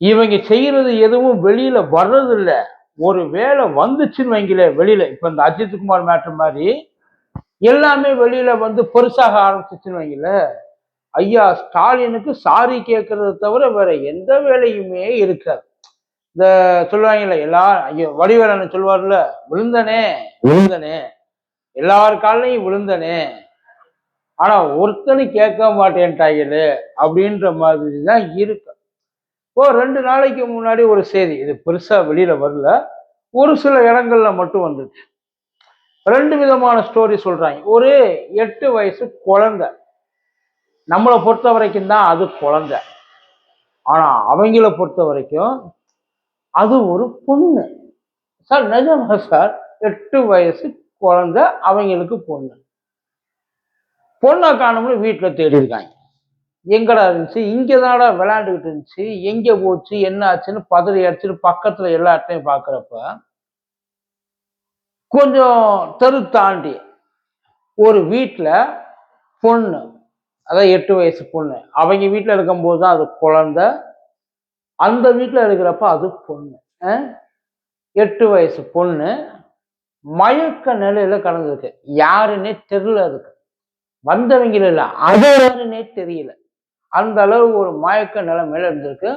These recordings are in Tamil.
இவங்க செய்யறது எதுவும் வெளியில வர்றதில்ல. ஒரு வேலை வந்துச்சுன்னு வைங்களே வெளியில. இப்ப இந்த அஜித் குமார் மேட்ரு மாதிரி எல்லாமே வெளியில வந்து பெருசாக ஆரம்பிச்சிச்சுன்னு வைங்கள ஐயா ஸ்டாலினுக்கு சாரி கேட்கறத தவிர வேற எந்த வேலையுமே இருக்காது. இந்த சொல்லுவாங்கல்ல எல்லா ஐயோ வடிவேலன்னு சொல்லுவார்ல விழுந்தனே விழுந்தனே. எல்லார் காலையும் விழுந்தனே. ஆனா ஒருத்தனு கேட்க மாட்டேன்ட்டாங்களே அப்படின்ற மாதிரி தான் இருக்கு. ஓ ரெண்டு நாளைக்கு முன்னாடி ஒரு செய்தி. இது பெருசாக வெளியில் வரல. ஒரு சில இடங்கள்ல மட்டும் வந்துச்சு. ரெண்டு விதமான ஸ்டோரி சொல்கிறாங்க ஒரு எட்டு வயசு குழந்தை. நம்மளை பொறுத்த வரைக்கும் தான் அது குழந்தை. ஆனால் அவங்கள பொறுத்த வரைக்கும் அது ஒரு பொண்ணு. சார் நிஜமா சார்? எட்டு வயசு குழந்தை அவங்களுக்கு பொண்ணு. பொண்ணை காணும்னு வீட்டில் தேடி இருக்காங்க எங்கடா இருந்துச்சு? இங்கே தானடா விளையாண்டுக்கிட்டு இருந்துச்சு. எங்கே போச்சு? என்ன ஆச்சுன்னு பதறி அடிச்சுட்டு பக்கத்தில் எல்லா இடத்தையும் பார்க்குறப்ப கொஞ்சம் தெரு தாண்டி ஒரு வீட்டில் பொண்ணு அதான் எட்டு வயசு பொண்ணு. அவங்க வீட்டில் இருக்கும்போது தான் அது குழந்த. அந்த வீட்டில் இருக்கிறப்ப அது பொண்ணு. எட்டு வயசு பொண்ணு. மயக்க நிலையில கடந்திருக்கு. யாருன்னே தெரியல அதுக்கு. வந்தவங்க இல்லை. அது யாருன்னே தெரியல. அந்த அளவு ஒரு மயக்க நிலைமையில இருந்திருக்கு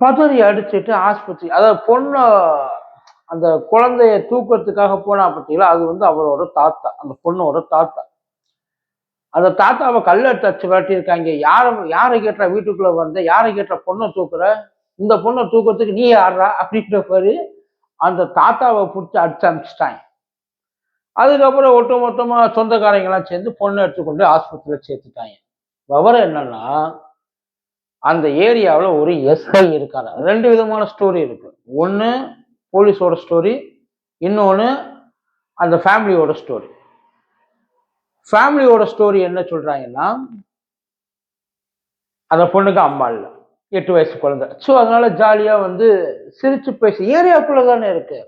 பதறி அடிச்சுட்டு ஆஸ்பத்திரி அதாவது பொண்ணை அந்த குழந்தைய தூக்கறதுக்காக போனா பார்த்தீங்களா அது வந்து அவரோட தாத்தா அந்த பொண்ணோட தாத்தா. அந்த தாத்தாவை கல்ல தச்சு விரட்டியிருக்காங்க. யாரை யாரை கேட்டா வீட்டுக்குள்ள வந்த யாரை கேட்டா பொண்ணை தூக்குற? இந்த பொண்ணை தூக்கிறதுக்கு நீ யாரா அப்படின்ற பாரு அந்த தாத்தாவை பிடிச்சி அடிச்சு அனுப்பிச்சிட்டாங்க. அதுக்கப்புறம் ஒட்டு மொத்தமாக சொந்தக்காரங்கெல்லாம் சேர்ந்து பொண்ணை எடுத்துக்கொண்டு ஆஸ்பத்திரியில் சேர்த்துட்டாங்க. விவரம் என்னன்னா அந்த ஏரியாவில் ஒரு எஸ்ஐ இருக்காரு. ரெண்டு விதமான ஸ்டோரி இருக்கு. ஒன்று போலீஸோட ஸ்டோரி இன்னொன்று அந்த ஃபேமிலியோட ஸ்டோரி ஃபேமிலியோட ஸ்டோரி என்ன சொல்றாங்கன்னா அந்த பொண்ணுக்கு அம்மா இல்லை. எட்டு வயசு குழந்தை. ஸோ அதனால ஜாலியா வந்து சிரிச்சு பேசி ஏரியாக்குள்ள தானே இருக்கு.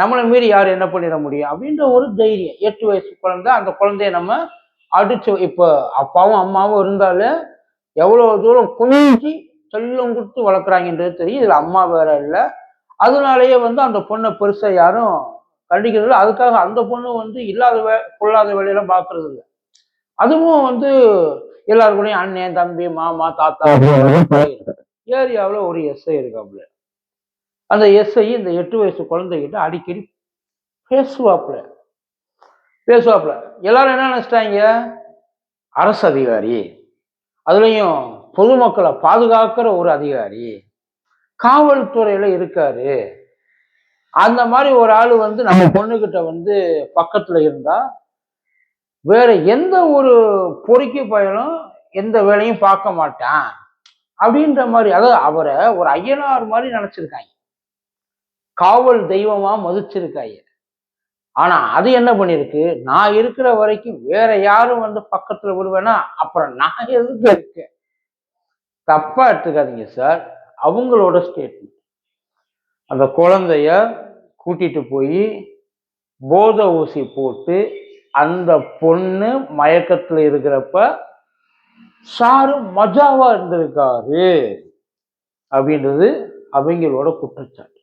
நம்மளை மீறி யார் என்ன பண்ணிட முடியும்? அப்படின்ற ஒரு தைரியம். எட்டு வயசு குழந்தை அந்த குழந்தைய நம்ம அடிச்சு இப்போ அப்பாவும் அம்மாவும் இருந்தாலே எவ்வளவு தூரம் குனிஞ்சி செல்லம் கொடுத்து வளர்க்குறாங்கன்றது தெரியும். இதுல அம்மா வேற இல்லை. அதனாலேயே வந்து அந்த பொண்ணை பெருசா யாரும் கண்டிக்கிறது இல்லை அதுக்காக அந்த பொண்ணு வந்து இல்லாத வே கொள்ளாத வேலையெல்லாம் பார்க்கறது இல்லை. அதுவும் வந்து எல்லாரு கூடயும் அண்ணன் தம்பி மாமா தாத்தா ஏரியாவில் ஒரு எஸ்ஐ இருக்காப்புல. அந்த எஸ்ஐ இந்த எட்டு வயசு குழந்தைகிட்ட அடிக்கடி பேசுவாப்புல. பேசுவாப்புல. எல்லாரும் என்ன நினைச்சிட்டாங்க? அரசு அதிகாரி. அதுலயும் பொதுமக்களை பாதுகாக்கிற ஒரு அதிகாரி. காவல்துறையில இருக்காரு. அந்த மாதிரி ஒரு ஆள் வந்து நம்ம பொண்ணுகிட்ட வந்து பக்கத்துல இருந்தா வேற எந்த ஒரு பொறுக்கி பயனும் எந்த வேலையும் பார்க்க மாட்டான். அப்படின்ற மாதிரி அதாவது அவரை ஒரு ஐயனார் மாதிரி நினச்சிருக்காங்க. காவல் தெய்வமா மதிச்சிருக்காங்க. ஆனா அது என்ன பண்ணிருக்கு நான் இருக்கிற வரைக்கும் வேற யாரும் வந்து பக்கத்துல விடுவேனா அப்புறம் நான் எதுக்கு இருக்கேன் தப்பா எடுத்துக்காதீங்க சார் அவங்களோட ஸ்டேட்மெண்ட் அந்த குழந்தைய கூட்டிட்டு போய் போதை ஊசி போட்டு அந்த பொண்ணு மயக்கத்துல இருக்கிறப்ப சாரு மஜாவா இருந்திருக்காரு. அப்படின்றது அவங்களோட குற்றச்சாட்டு.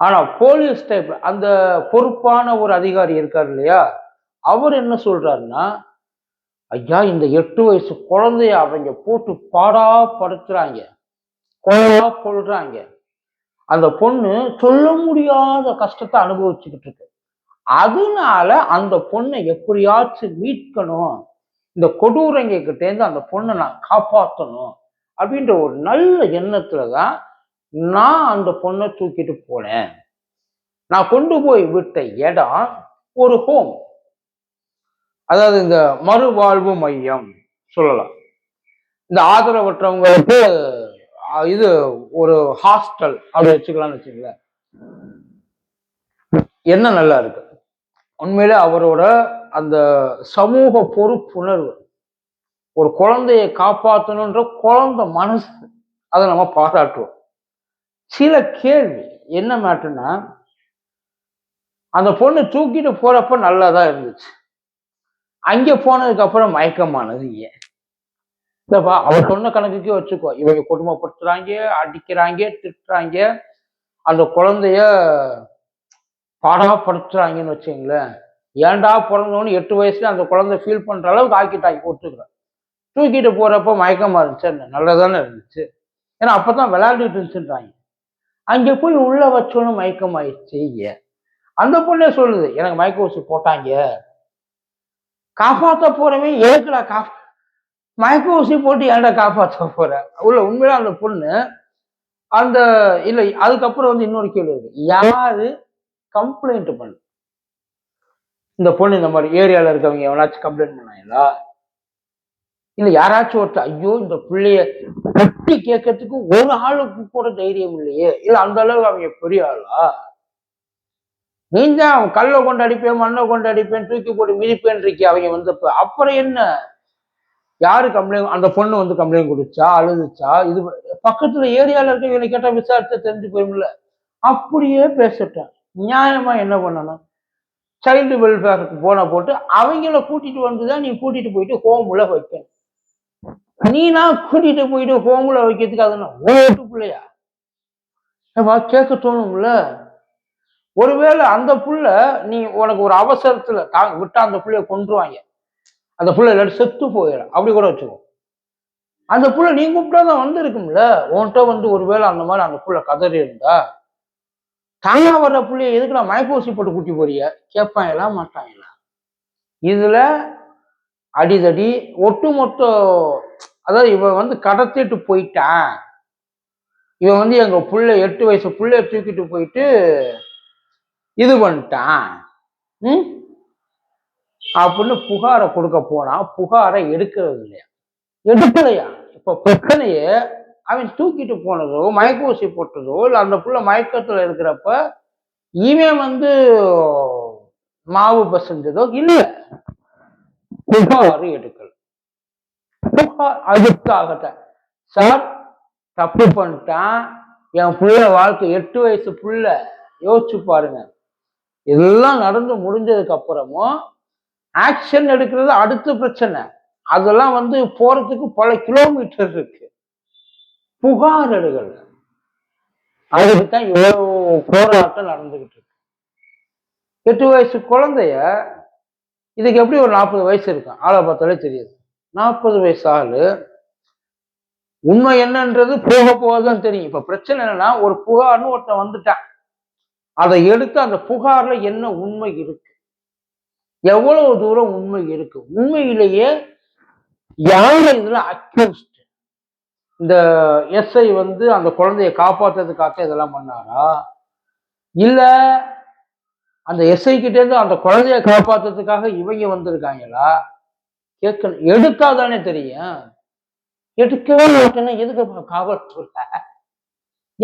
ஆனா போலீஸ் டைப் அந்த பொறுப்பான ஒரு அதிகாரி இருக்கார் இல்லையா? அவர் என்ன சொல்றாருன்னா ஐயா இந்த எட்டு வயசு குழந்தைய அவங்க போட்டு பாடா படுத்துறாங்க. கொலா கொள்றாங்க அந்த பொண்ணு சொல்ல முடியாத கஷ்டத்தை அனுபவிச்சுக்கிட்டு இருக்கு. அதனால அந்த பொண்ணை எப்படியாச்சும் மீட்கணும். இந்த கொடூரங்க கிட்டேருந்து அந்த பொண்ணை நான் காப்பாற்றணும் அப்படின்ற ஒரு நல்ல எண்ணத்துல தான் நான் அந்த பொண்ணை தூக்கிட்டு போனேன். நான் கொண்டு போய் விட்ட இடம் ஒரு ஹோம் அதாவது இந்த மறுவாழ்வு மையம் சொல்லலாம். இந்த ஆதரவற்றவங்களுக்கு இது ஒரு ஹாஸ்டல் அப்படி வச்சுக்கலாம்னு வச்சுங்களேன் என்ன நல்லா இருக்கு? உண்மையில அவரோட அந்த சமூக பொறுப்புணர்வு ஒரு குழந்தையை காப்பாற்றணுன்ற குழந்தை மனசு அதை நம்ம பாராட்டுவோம். சில கேள்வி என்ன மாட்டுனா அந்த பொண்ணு தூக்கிட்டு போறப்ப நல்லா தான் இருந்துச்சு. அங்க போனதுக்கு அப்புறம் மயக்கமானது ஏன் இல்லப்பா அவர் சொன்ன கணக்குக்கே வச்சுக்கோ. இவங்க கொடுமைப்படுத்துறாங்க அடிக்கிறாங்க திட்டுறாங்க. அந்த குழந்தைய பாடாப்படுத்துறாங்கன்னு வச்சுங்களேன். ஏன்டா பிறந்தோன்னு எட்டு வயசுல அந்த குழந்தை ஃபீல் பண்ற அளவுக்கு ஆக்கிட்டாங்க ஒத்துக்கிறேன் தூக்கிட்டு போறப்ப மயக்கமா இருந்துச்சு. நல்லதானே இருந்துச்சு. ஏன்னா அப்பதான் விளையாண்டுட்டு இருந்துச்சுன்றாங்க. அங்கே போய் உள்ள வச்சோன்னு மயக்கமாயிடுச்சு ஏன் அந்த பொண்ணே சொல்லுது எனக்கு மயக்க ஊசி போட்டாங்க. காப்பாத்த போறவன் ஏற்கடா காப்பா மயக்க ஊசி போட்டு ஏன்டா காப்பாற்ற போற? உள்ள உண்மையில அந்த பொண்ணு அந்த இல்லை அதுக்கப்புறம் வந்து இன்னொரு கேள்வி இருக்கு. யாரு கம்ப்ளைண்ட் பண்ணு? இந்த பொண்ணு இந்த மாதிரி ஏரியால இருக்கவங்க எவனாச்சும் கம்ப்ளைண்ட் பண்ணாங்களா? இல்ல யாராச்சும் ஒருத்தர் ஐயோ இந்த பிள்ளைய கட்டி கேட்கறதுக்கு ஒரு ஆளுக்கு கூட தைரியம் இல்லையே. இல்ல அந்த அளவுக்கு அவங்க பெரிய ஆளா? நீ தான் அவன் கல்லை கொண்டு அடிப்பேன் மண்ணை கொண்டு அடிப்பேன் தூக்கி போட்டு மிதிப்பேன் இருக்கே அவங்க வந்தப்ப. அப்புறம் என்ன? யாரு கம்ப்ளைண்ட் அந்த பொண்ணு வந்து கம்ப்ளைண்ட் கொடுத்தா அழுதுச்சா? இது பக்கத்துல ஏரியால இருக்க இவனை கேட்டா விசாரிச்சா தெரிஞ்சு போயிடும்ல அப்படியே பேசிட்டேன். நியாயமா என்ன பண்ணணும்? சைல்டு வெல்ஃபேருக்கு போன போட்டு அவங்கள கூட்டிட்டு வந்துதான் நீ கூட்டிட்டு போயிட்டு ஹோம்ல வைக்கணும். நீனா கூட்டிட்டு போயிட்டு ஹோம்ல வைக்கிறதுக்கு அது ஓட்டு பிள்ளையா? ஏப்பா, கேட்க தோணும்ல? ஒருவேளை அந்த புள்ள நீ உனக்கு ஒரு அவசரத்துல தாங்க விட்டா அந்த புள்ளைய கொன்றுவாங்க. அந்த புள்ள இல்லாட்டி செத்து போயிடும் அப்படி கூட வச்சுக்கோ. அந்த புள்ள நீ கூப்பிட்டாதான் வந்திருக்கும்ல? உன்கிட்ட வந்து ஒருவேளை அந்த மாதிரி அந்த புள்ள கதறி இருந்தா தாயா வர்ற புள்ளைய எதுக்கு நான் மயப்பூசி போட்டு கூட்டி போறிய? கேட்பாங்களா மாட்டாங்களா? இதுல அடிதடி ஒட்டுமொத்த அதாவது இவன் வந்து கடத்திட்டு போயிட்டான். இவன் வந்து எங்க புள்ள எட்டு வயசு புள்ளைய தூக்கிட்டு போயிட்டு இது பண்ணிட்டான். ம்? அப்படின்னு புகாரை கொடுக்க போனா புகாரை எடுக்கிறது இல்லையா? எடுக்கலையா? இப்ப பிரச்சனையே அவன் தூக்கிட்டு போனதோ மயக்க ஊசி போட்டதோ இல்ல அந்த புள்ள மயக்கத்துல இருக்கிறப்ப இவன் வந்து மாவு பசஞ்சதோ இல்ல. புகார் எடுக்க அதுக்காகத்தான் சார் தப்பு பண்ணிட்டான். என் புள்ள வாழ்க்கை எட்டு வயசு புள்ள. யோசிச்சு பாருங்க. எல்லாம் நடந்து முடிஞ்சதுக்கு அப்புறமும் ஆக்ஷன் எடுக்கிறது அடுத்த பிரச்சனை. அதெல்லாம் வந்து போறதுக்கு பல கிலோமீட்டர் இருக்கு. புகார் எடுக்கல அதுக்கு தான் இவ்வளவு போராட்டம் நடந்துகிட்டு இருக்கு. எட்டு வயசு குழந்தைய இதுக்கு எப்படி ஒரு நாற்பது வயசு இருக்கும்? ஆளை பார்த்தாலே தெரியுது. நாற்பது வயசு ஆளு. உண்மை என்னன்றது போக போக தான் தெரியும். இப்ப பிரச்சனை என்னன்னா ஒரு புகார்னு ஒருத்தன் வந்துட்டான். அதை எடுத்து அந்த புகார்ல என்ன உண்மை இருக்கு? எவ்வளவு தூரம் உண்மை இருக்கு? உண்மையிலேயே யார் இதுல அக்யூஸ்ட் இந்த எஸ்ஐ வந்து அந்த குழந்தையை காப்பாத்துறதுக்காக இதெல்லாம் பண்ணாரா? இல்ல அந்த எஸ்ஐ கிட்ட இருந்து அந்த குழந்தைய காப்பாத்துறதுக்காக இவங்க வந்திருக்காங்களா? கேட்கணும் எடுக்காதானே தெரியும். எடுக்கவே மாட்டேன்னா எதுக்கு காவல்துறை?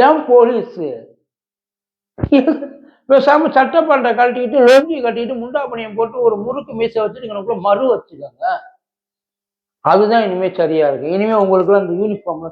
ஏன் போலீஸ்? பேசாம சட்டப்பண்டை கழட்டிக்கிட்டு லோஞ்சி கட்டிட்டு முண்டா பணியம் போட்டு ஒரு முறுக்கு மீசை வச்சுட்டு மறு வச்சுக்கோங்க. அதுதான் இனிமே சரியா இருக்கு. இனிமே உங்களுக்கு அந்த யூனிஃபார்ம்ல